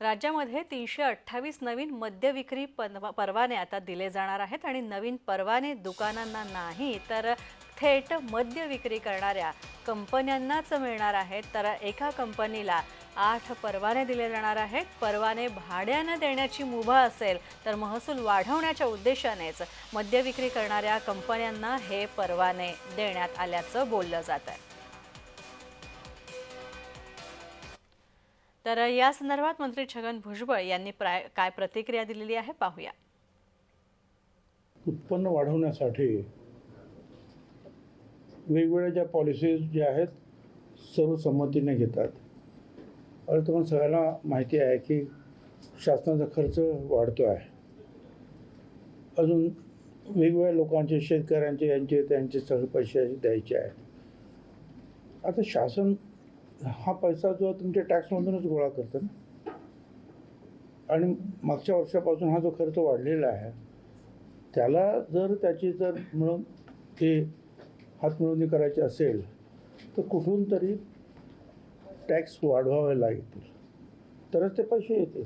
राज्यामध्ये तीनशे अठ्ठावीस नवीन मद्य विक्री पनवा- परवाने आता दिले जाणार आहेत आणि नवीन परवाने दुकानांना नाही तर थेट मद्य विक्री करणाऱ्या कंपन्यांनाच मिळणार आहेत. तर एका कंपनीला आठ परवाने दिले जाणार आहेत. परवाने भाड्यानं देण्याची मुभा असेल तर महसूल वाढवण्याच्या उद्देशानेच मद्य विक्री करणाऱ्या कंपन्यांना हे परवाने देण्यात आल्याचं बोललं जात आहे तर या संदर्भात मंत्री छगन भुजबळ यांनी प्राय काय प्रतिक्रिया दिलेली आहे पाहूया. उत्पन्न वाढवण्यासाठी वेगवेगळ्या ज्या पॉलिसीज ज्या आहेत सर्व संमतीने घेतात. आणि तुम्हाला सगळ्यांना माहिती आहे की शासनाचा खर्च वाढतो आहे. अजून वेगवेगळ्या लोकांचे शेतकऱ्यांचे यांचे त्यांचे सगळे पैसे द्यायचे आहेत. आता शासन हा पैसा जो तुमच्या टॅक्समधूनच गोळा करतात ना? आणि मागच्या वर्षापासून हा जो खर्च वाढलेला आहे त्याला जर त्याची जर मिळून ते हातमिळवणी करायची असेल तर कुठून तरी टॅक्स वाढवावे लागतील. तरच ते पैसे येतील.